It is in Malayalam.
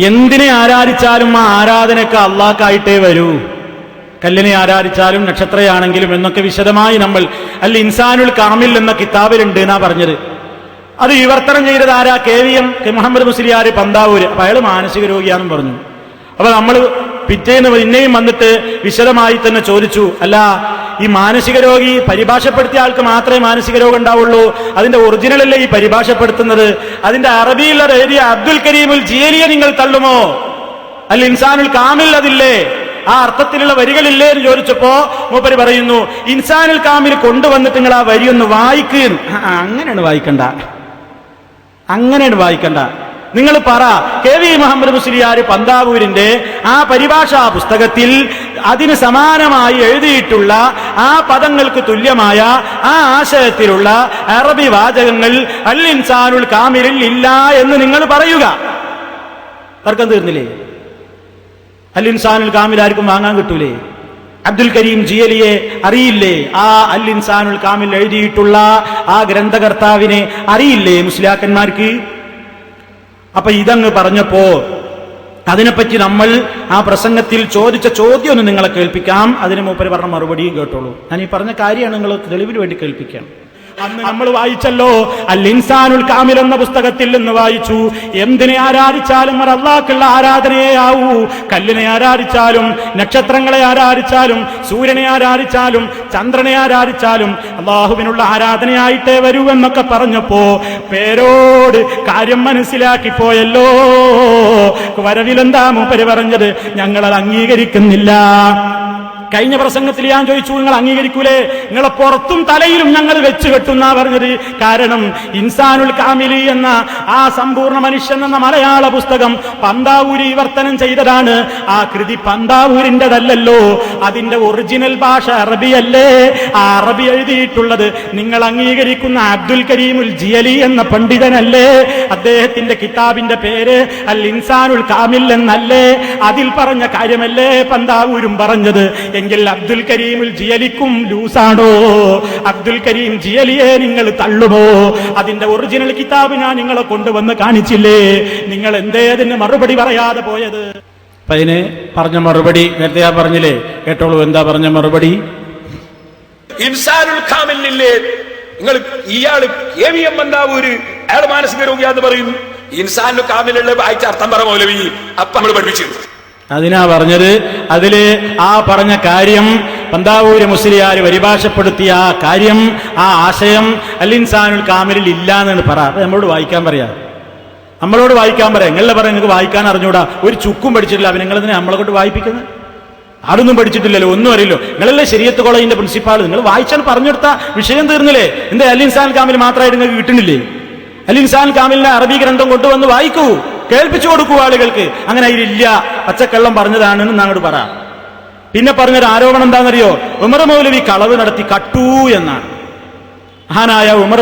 എന്തിനെ ആരാധിച്ചാലും ആ ആരാധനക്ക് അള്ളാക്കായിട്ടേ വരൂ. കല്ലിനെ ആരാധിച്ചാലും നക്ഷത്രയാണെങ്കിലും എന്നൊക്കെ വിശദമായി നമ്മൾ അല്ല ഇൻസാനുൽ കാമിൽ എന്ന കിതാബിലുണ്ട് എന്നാ പറഞ്ഞത്. അത് വിവർത്തനം ചെയ്തത് ആരാ? K V M Muhammad Musliyar Panthavoor. അപ്പൊ അയാൾ മാനസിക രോഗിയാണെന്ന് പറഞ്ഞു. അപ്പൊ നമ്മൾ പിറ്റേന്ന് പിന്നെയും വന്നിട്ട് വിശദമായി തന്നെ ചോദിച്ചു. അല്ല ഈ മാനസിക രോഗി പരിഭാഷപ്പെടുത്തിയ ആൾക്ക് മാത്രമേ മാനസിക രോഗം ഉണ്ടാവുള്ളൂ. അതിന്റെ ഒറിജിനൽ അല്ലേ ഈ പരിഭാഷപ്പെടുത്തുന്നത്? അതിന്റെ അറബിയിൽ എഴുതിയ അബ്ദുൽ കരീമുൽ ജിയലിയെ നിങ്ങൾ തള്ളുമോ? അല്ല ഇൻസാനുൽ കാമിൽ അതില്ലേ? ആ അർത്ഥത്തിലുള്ള വരികളില്ലേ എന്ന് ചോദിച്ചപ്പോ മൂപ്പര് പറയുന്നു ഇൻസാനുൽ കാമിൽ കൊണ്ടുവന്നിട്ട് നിങ്ങൾ ആ വരി ഒന്ന് വായിക്കുന്നു അങ്ങനെയാണ് വായിക്കണ്ട. അങ്ങനെയാണ് വായിക്കണ്ട. നിങ്ങൾ പറ കെ വി മുഹമ്മദ് മുസ്ലിയാർ പന്താവൂരിന്റെ ആ പരിഭാഷാ പുസ്തകത്തിൽ അതിന് സമാനമായി എഴുതിയിട്ടുള്ള ആ പദങ്ങൾക്ക് തുല്യമായ ആ ആശയത്തിലുള്ള അറബി വാചകങ്ങൾ അൽ ഇൻസാനുൽ കാമിലിൽ ഇല്ല എന്ന് നിങ്ങൾ പറയുക. തർക്കം തീർന്നില്ലേ? അൽ ഇൻസാനുൽ കാമിൽ ആർക്കും വാങ്ങാൻ കിട്ടൂലേ? അബ്ദുൽ കരീം ജിയലിയെ അറിയില്ലേ? ആ അൽ ഇൻസാനുൽ കാമിൽ എഴുതിയിട്ടുള്ള ആ ഗ്രന്ഥകർത്താവിനെ അറിയില്ലേ മുസ്ലിയാക്കന്മാർക്ക്? അപ്പൊ ഇതങ്ങ് പറഞ്ഞപ്പോ അതിനെപ്പറ്റി നമ്മൾ ആ പ്രസംഗത്തിൽ ചോദിച്ച ചോദ്യം ഒന്ന് നിങ്ങളെ കേൾപ്പിക്കാം. അതിന് മൂപ്പര് പറഞ്ഞ മറുപടിയും കേട്ടോളൂ. ഞാൻ ഈ പറഞ്ഞ കാര്യമാണ് നിങ്ങൾ തെളിവിന് വേണ്ടി കേൾപ്പിക്കാം അന്ന് നമ്മൾ വായിച്ചല്ലോ അൽ ഇൻസാനുൽ കാമിൽ എന്ന പുസ്തകത്തിൽ നിന്ന് വായിച്ചു. എന്തിനെ ആരാധിച്ചാലും അത് അള്ളാഹ്ക്കുള്ള ആരാധനയെ ആവൂ. കല്ലിനെ ആരാധിച്ചാലും നക്ഷത്രങ്ങളെ ആരാധിച്ചാലും സൂര്യനെ ആരാധിച്ചാലും ചന്ദ്രനെ ആരാധിച്ചാലും അള്ളാഹുവിനുള്ള ആരാധനയായിട്ടേ വരൂ എന്നൊക്കെ പറഞ്ഞപ്പോ പേരോട് കാര്യം മനസ്സിലാക്കി പോയല്ലോ വരവിലെന്താ മൂപ്പര് പറഞ്ഞത്? ഞങ്ങളത് അംഗീകരിക്കുന്നില്ല. കഴിഞ്ഞ പ്രസംഗത്തിൽ ഞാൻ ചോദിച്ചു നിങ്ങൾ അംഗീകരിക്കൂലേ? നിങ്ങളെ പുറത്തും തലയിലും ഞങ്ങൾ വെച്ച് കെട്ടുന്ന പറഞ്ഞത്. കാരണം ഇൻസാനുൽ കാമിലി എന്ന ആ സമ്പൂർണ മനുഷ്യൻ എന്ന മലയാള പുസ്തകം പന്താവൂരി വിവർത്തനം ചെയ്തതാണ്. ആ കൃതി പന്താവൂരിന്റെതല്ലോ അതിന്റെ ഒറിജിനൽ ഭാഷ അറബിയല്ലേ. ആ അറബി എഴുതിയിട്ടുള്ളത് നിങ്ങൾ അംഗീകരിക്കുന്ന അബ്ദുൽ കരീമുൽ ജിയലി എന്ന പണ്ഡിതനല്ലേ. അദ്ദേഹത്തിന്റെ കിതാബിന്റെ പേര് അൽ ഇൻസാനുൽ കാമിൽ എന്നല്ലേ. അതിൽ പറഞ്ഞ കാര്യമല്ലേ പന്താവൂരും പറഞ്ഞത്. എങ്കിൽ അബ്ദുൽ കരീമിൽ ജിയലിക്കും ലൂസാണോ? അബ്ദുൽ കരീം ജിയലിയെ നിങ്ങൾ തള്ളുമോ? അതിന്റെ ഒറിജിനൽ കിതാബ് ഞാൻ നിങ്ങളെ കൊണ്ടുവന്ന് കാണിച്ചില്ലേ? നിങ്ങൾ എന്തേ അതിന് മറുപടി പറയാതെ പോയത്? അപ്പൊ അതിന് പറഞ്ഞ മറുപടി നേരത്തെ ഞാൻ പറഞ്ഞില്ലേ? കേട്ടോളൂ എന്താ പറഞ്ഞ മറുപടി? ഇൻസാനുൽ നിങ്ങൾ ഇയാൾ എ വി എം മന്ദാവൂര് അയാൾ മാനസിക രോഗിയാന്ന് പറയുന്നു ഇൻസാനുൽ കാമിലുള്ള വായിച്ച അർത്ഥം പറ മൗലവി. അപ്പൊ നമ്മൾ പഠിപ്പിച്ചു അതിനാ പറഞ്ഞത് അതിൽ ആ പറഞ്ഞ കാര്യം പന്താവൂര് മുസ്ലിയാർ പരിഭാഷപ്പെടുത്തിയ ആ കാര്യം ആ ആശയം അല്ലിൻസാനുൽ കാമിലിൽ ഇല്ല എന്നാണ് പറ നമ്മളോട് വായിക്കാൻ പറയാ. നമ്മളോട് വായിക്കാൻ പറയാം. നിങ്ങളെ പറയാം നിങ്ങൾക്ക് വായിക്കാൻ അറിഞ്ഞൂടാ. ഒരു ചുക്കും പഠിച്ചിട്ടില്ല നിങ്ങൾ നമ്മളെ കൊണ്ട് വായിപ്പിക്കുന്നത് അതൊന്നും പഠിച്ചിട്ടില്ലല്ലോ ഒന്നും അറിയില്ലോ. നിങ്ങളല്ലേ ശരിയത്ത് കോളേജിന്റെ പ്രിൻസിപ്പാൾ നിങ്ങൾ വായിച്ചാൽ പറഞ്ഞെടുത്ത വിഷയം തീർന്നില്ലേ? എന്താ അലിൻസാൻ കാമിൽ മാത്രമായിട്ട് നിങ്ങൾക്ക് കിട്ടുന്നില്ലേ? അലിൻസാൻ കാമിലിനെ അറബി ഗ്രന്ഥം കൊണ്ടുവന്ന് വായിക്കൂ. കേൾപ്പിച്ചു കൊടുക്കുക ആളുകൾക്ക്. അങ്ങനെ അതിലില്ല. പച്ചക്കള്ളം പറഞ്ഞതാണെന്ന് അങ്ങോട്ട് പറ. പിന്നെ പറഞ്ഞൊരു ആരോപണം എന്താണെന്നറിയോ? ഉമർ മൗലവി കളവ് നടത്തി കട്ടു എന്നാണ്. മഹാനായ ഉമർ